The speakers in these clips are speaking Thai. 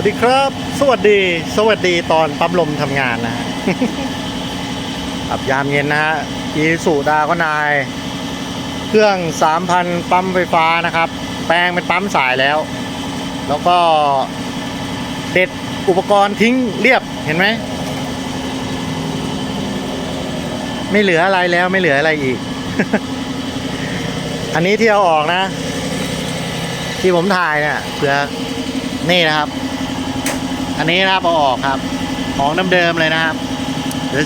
วัสดีครับ สวัสดี สวัสดีตอนปั๊มลมทำงานนะอับยามเย็นนะฮะอีสุดาก็นาย เครื่อง 3,000 ปั๊มไฟฟ้านะครับ แปลงเป็นปั๊มสายแล้ว แล้วก็เด็ดอุปกรณ์ทิ้งเรียบเห็นไหม ไม่เหลืออะไรแล้วไม่เหลืออะไรอีก อันนี้ที่เอาออกนะ ที่ผมถ่ายเนี่ยเผื่อนี่นะครับ อันนี้นะครับเอาออกครับ ของเดิมๆเลยนะครับ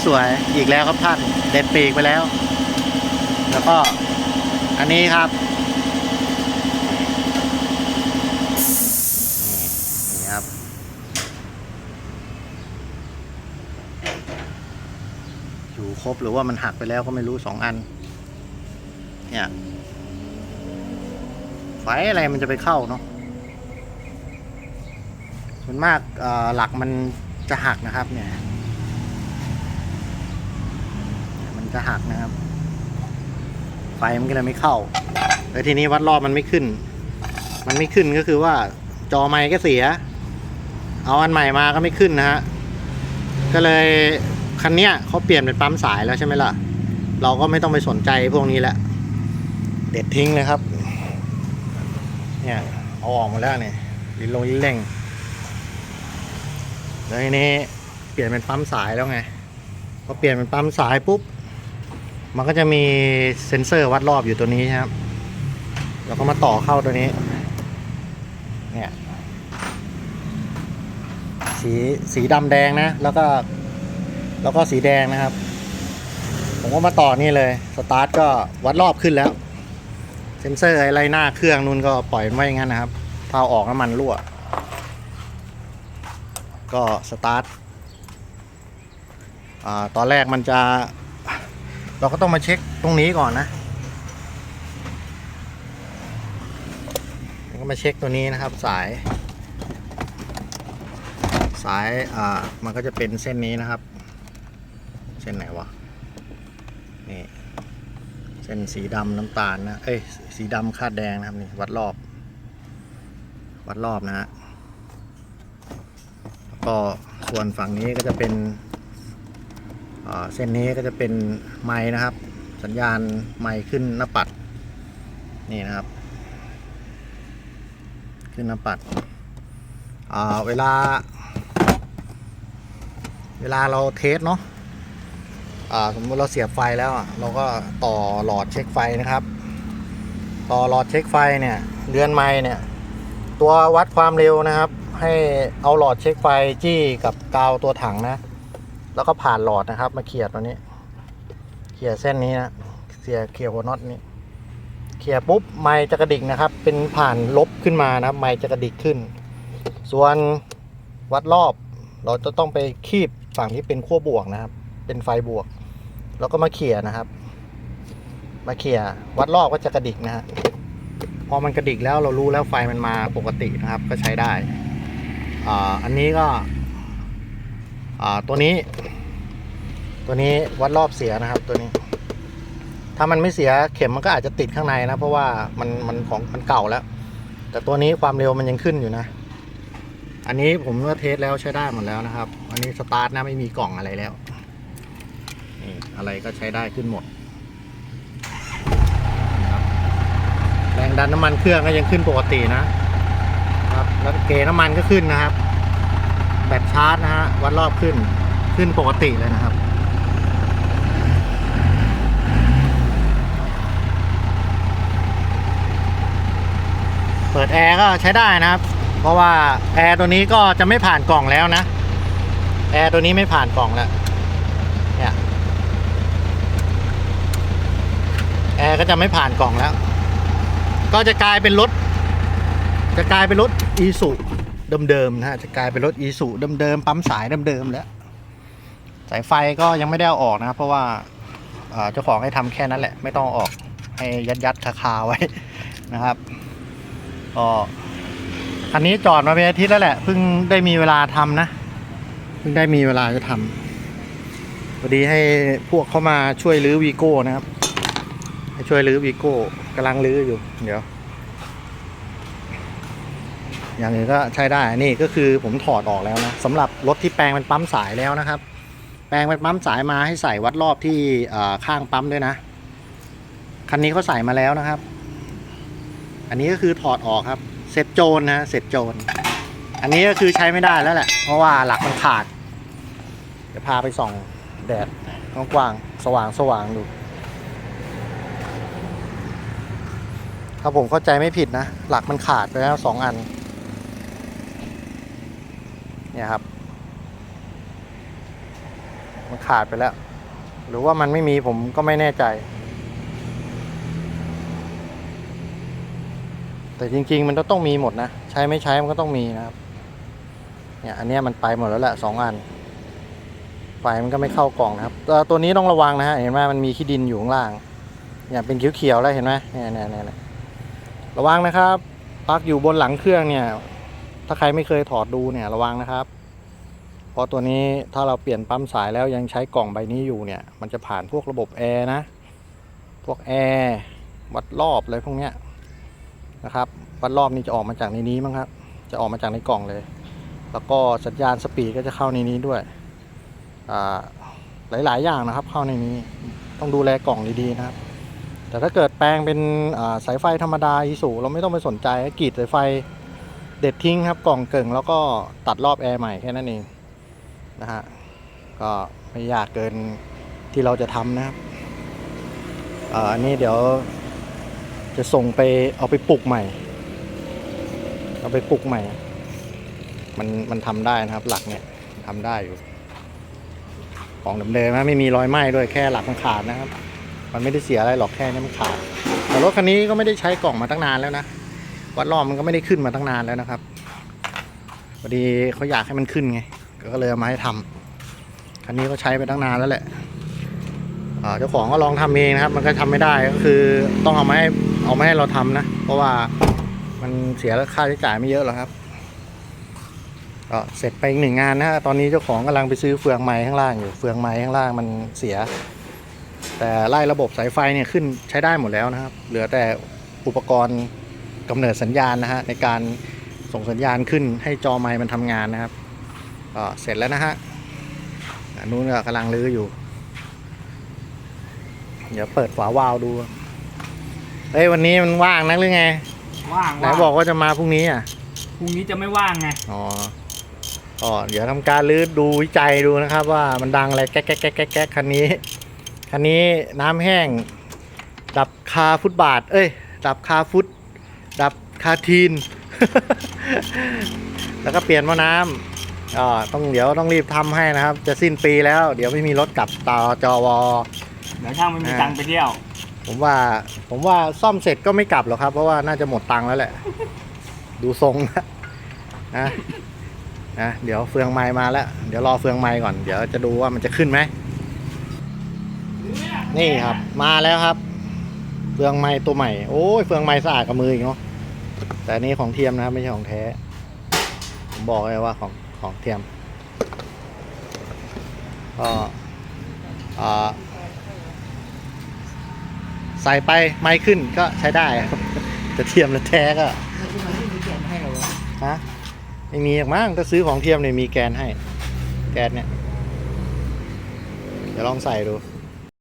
สวยๆอีกแล้วครับท่านเด็ดปีกไปแล้ว แล้วก็อันนี้ครับนี่นี่ครับ อยู่ครบหรือว่ามันหักไปแล้วก็ไม่รู้สองอัน เนี่ยไฟอะไรมันจะไปเข้าเนาะ ส่วนมากหลักมันจะหักนะครับเนี่ย มันจะหักนะครับ ไฟมันก็เลยไม่เข้าแล้วทีนี้วัดรอบมันไม่ขึ้น มันไม่ขึ้นก็คือว่าจอไมค์ก็เสีย เอาอันใหม่มาก็ไม่ขึ้นนะฮะ ก็เลยคันเนี้ยเขาเปลี่ยนเป็นปั๊มสายแล้วใช่ไหมล่ะ เราก็ไม่ต้องไปสนใจพวกนี้แล้วเด็ดทิ้งเลยครับ เนี่ยเอาออกมาแล้วเนี่ยลิ้นลงลิ้นเร่ง แล้วทีนี้เปลี่ยนเป็นปั๊มสายแล้วไงพอเปลี่ยนเป็นปั๊มสายปุ๊บมันก็จะมีเซ็นเซอร์วัดรอบอยู่ตัวนี้ครับแล้วก็มาต่อเข้าตัวนี้เนี่ยสีสีดำแดงนะ แล้วก็แล้วก็สีแดงนะครับ ผมก็มาต่อนี่เลยสตาร์ทก็วัดรอบขึ้นแล้ว เซ็นเซอร์อะไรหน้าเครื่องนู่นก็ปล่อยไว้อย่างนั้นนะครับถ้าเอาออกน้ำมันรั่ว ก็สตาร์ทตอนแรกมันจะเราก็ต้องมาเช็คตรงนี้ก่อนนะก็มาเช็คตัวนี้นะครับสาย สายอ่ามันก็จะเป็นเส้นนี้นะครับ เส้นไหนวะนี่เส้นสีดำน้ำตาลนะเอ้ยสีดำคาดแดงนะครับนี่วัดรอบ วัดรอบนะฮะ ก็ส่วนฝั่งนี้ก็จะเป็นเส้นนี้ก็จะเป็นไม้นะครับ สัญญาณไม้ขึ้นหน้าปัดนี่นะครับ ขึ้นหน้าปัดเวลา เวลาเราเทสเนาะสมมติเราเสียบไฟแล้ว เราก็ต่อหลอดเช็คไฟนะครับ ต่อหลอดเช็คไฟเนี่ยเรือนไม้เนี่ย ตัววัดความเร็วนะครับ ให้เอาหลอดเช็คไฟจี้กับกาวตัวถังนะ แล้วก็ผ่านหลอดนะครับ มาเขี่ยตัวนี้ เขี่ยเส้นนี้นะเสียเขี่ยหัวน็อตนี้ เขี่ยปุ๊บไม้จะกระดิกนะครับ เป็นผ่านลบขึ้นมานะไม้จะกระดิกขึ้น ส่วนวัดรอบ เราจะต้องไปคีบฝั่งที่เป็นขั้วบวกนะครับ เป็นไฟบวก แล้วก็มาเขี่ยนะครับ มาเขี่ยวัดรอบก็จะกระดิกนะฮะพอมันกระดิกแล้วเรารู้แล้วไฟมันมาปกตินะครับ ก็ใช้ได้ อันนี้ก็ตัวนี้ ตัวนี้วัดรอบเสียนะครับตัวนี้ ถ้ามันไม่เสียเข็มมันก็อาจจะติดข้างในนะ เพราะว่ามันมันของมันเก่าแล้ว แต่ตัวนี้ความเร็วมันยังขึ้นอยู่นะ อันนี้ผมก็เทสแล้วใช้ได้หมดแล้วนะครับ อันนี้สตาร์ทนะไม่มีกล่องอะไรแล้วนี่อะไรก็ใช้ได้ขึ้นหมดนะครับแรงดันน้ำมันเครื่องก็ยังขึ้นปกตินะ แล้วเกน้ำมันก็ขึ้นนะครับ แบตชาร์จนะฮะวัดรอบขึ้นขึ้นปกติเลยนะครับเปิดแอร์ก็ใช้ได้นะครับ เพราะว่าแอร์ตัวนี้ก็จะไม่ผ่านกล่องแล้วนะ แอร์ตัวนี้ไม่ผ่านกล่องแล้ว เนี่ย แอร์ก็จะไม่ผ่านกล่องแล้ว ก็จะกลายเป็นรถ จะกลายเป็นรถอีสุเดิมๆนะฮะจะกลายเป็นรถอีสุเดิมๆปั๊มสายเดิมๆแล้ว สายไฟก็ยังไม่ได้เอาออกนะครับเพราะว่าเจ้าของให้ทำแค่นั้นแหละ ไม่ต้องออกให้ยัดยัดๆคาไว้นะครับก็คันนี้จอดมาเป็นอาทิตย์แล้วแหละเพิ่งได้มีเวลาทำนะเพิ่งได้มีเวลาจะทำพอดีให้พวกเขามาช่วยรื้อวีโก้นะครับ ให้ช่วยรื้อวีโก้กำลังรื้ออยู่ เดี๋ยว อย่างอื่นก็ใช้ได้นี่ก็คือผมถอดออกแล้วนะสำหรับรถที่แปลงเป็นปั๊มสายแล้วนะครับ แปลงเป็นปั๊มสายมาให้ใส่วัดรอบที่ข้างปั๊มด้วยนะคันนี้เขาใส่มาแล้วนะครับ อันนี้ก็คือถอดออกครับเสร็จโจรนะเสร็จโจรอันนี้ก็คือใช้ไม่ได้แล้วแหละ เพราะว่าหลักมันขาดเดี๋ยวพาไปส่องแดดกว้างๆสว่างสว่างดูถ้าผมเข้าใจไม่ผิดนะ หลักมันขาดไปแล้วสองอัน เนี่ยครับ มันขาดไปแล้ว หรือว่ามันไม่มีผมก็ไม่แน่ใจ แต่จริง ๆ มันก็ต้องมีหมดนะ ใช้ไม่ใช้มันก็ต้องมีนะครับ เนี่ยอันนี้มันไปหมดแล้วแหละสองอันไฟมันก็ไม่เข้ากล่องนะครับตัวตัวนี้ต้องระวังนะฮะเห็นไหมมันมีขี้ดินอยู่ข้างล่างเนี่ยเป็นเขียวๆแล้วเห็นไหมเนี่ยเนี่ยเนี่ยเนี่ยระวังนะครับปลั๊กอยู่บนหลังเครื่องเนี่ย ถ้าใครไม่เคยถอดดูเนี่ยระวังนะครับ เพราะตัวนี้ถ้าเราเปลี่ยนปั๊มสายแล้วยังใช้กล่องใบนี้อยู่เนี่ย มันจะผ่านพวกระบบแอร์นะ พวกแอร์วัดรอบอะไรพวกเนี้ยนะครับ วัดรอบนี่จะออกมาจากในนี้มั้งครับ จะออกมาจากในกล่องเลย แล้วก็สัญญาณสปีดก็จะเข้าในนี้ด้วยอ่าหลาย ๆ อย่างนะครับ เข้าในนี้ต้องดูแลกล่องดี ๆ นะครับ แต่ถ้าเกิดแปลงเป็นสายไฟธรรมดาอีสูเราไม่ต้องไปสนใจกรีดสายไฟ เด็ดทิ้งครับกล่องเกิ่งแล้วก็ตัดรอบแอร์ใหม่แค่นั้นเองนะฮะก็ไม่ยากเกินที่เราจะทำนะครับอันนี้เดี๋ยวจะส่งไปเอาไปปลูกใหม่ เอาไปปลูกใหม่ มันมันทำได้นะครับ หลักเนี่ยทำได้อยู่ ของเดิมๆนะไม่มีรอยไหม้ด้วยแค่หลักมันขาดนะครับ มันไม่ได้เสียอะไรหรอกแค่นี้มันขาด แต่รถคันนี้ก็ไม่ได้ใช้กล่องมาตั้งนานแล้วนะ วัดรอบมันก็ไม่ได้ขึ้นมาตั้งนานแล้วนะครับพอดีเขาอยากให้มันขึ้นไง ก็เลยเอามาให้ทำคันนี้ก็ใช้ไปตั้งนานแล้วแหละเจ้าของก็ลองทำเองนะครับ มันก็ทำไม่ได้ก็คือต้องเอามาให้เอามาให้เราทำนะ เพราะว่ามันเสียค่าใช้จ่ายไม่เยอะหรอกครับก็เสร็จไปอีกหนึ่งงานนะฮะตอนนี้เจ้าของกำลังไปซื้อเฟืองไม้ข้างล่างอยู่เฟืองไม้ข้างล่างมันเสีย แต่ไล่ระบบสายไฟเนี่ยขึ้นใช้ได้หมดแล้วนะครับ เหลือแต่อุปกรณ์ กำเนิดสัญญาณนะฮะในการส่งสัญญาณขึ้นให้จอไม้มันทำงานนะครับก็เสร็จแล้วนะฮะอันนู้นก็กำลังรื้ออยู่ เดี๋ยวเปิดฝาวาล์วดูเฮ้ยวันนี้มันว่างนักหรือไงว่างไหนว่างบอกว่าจะมาพรุ่งนี้อะพรุ่งนี้จะไม่ว่างไงอ๋อก็เดี๋ยวทำการรื้อดูวิจัยดูนะครับ ว่ามันดังอะไรแก๊กแก๊กแก๊กแก๊กแก๊กคันนี้คันนี้น้ำแห้ง ดับคาฟุตบาท เอ้ย ดับคาฟุต ดับคาทีน แล้วก็เปลี่ยนหม้อน้ำอ่าต้องเดี๋ยวต้องรีบทำให้นะครับ จะสิ้นปีแล้ว เดี๋ยวไม่มีรถกลับต่อจอวอ เดี๋ยวช่างไม่มีอ่า ตังค์ไปเที่ยว ผมว่าผมว่าซ่อมเสร็จก็ไม่กลับหรอกครับ เพราะว่าน่าจะหมดตังค์แล้วแหละ ดูทรงนะนะนะเดี๋ยวเฟืองไม้มาแล้ว เดี๋ยวรอเฟืองไม้ก่อน เดี๋ยวจะดูว่ามันจะขึ้นไหมนี่ครับ มาแล้วครับ เฟืองไม้ตัวใหม่ โอ้ยเฟืองไม้สะอาดกับมืออีกเนาะ แต่อันนี้ของเทียมนะครับ ไม่ใช่ของแท้ ผมบอกเลยว่าของของเทียม ก็อ่าใส่ไปไม่ขึ้นก็ใช้ได้ครับแต่เทียมและแท้ก็ฮะไม่มีหรอกมั้งถ้าซื้อของเทียมเนี่ยมีแกนให้ แกนเนี่ย เดี๋ยวลองใส่ดู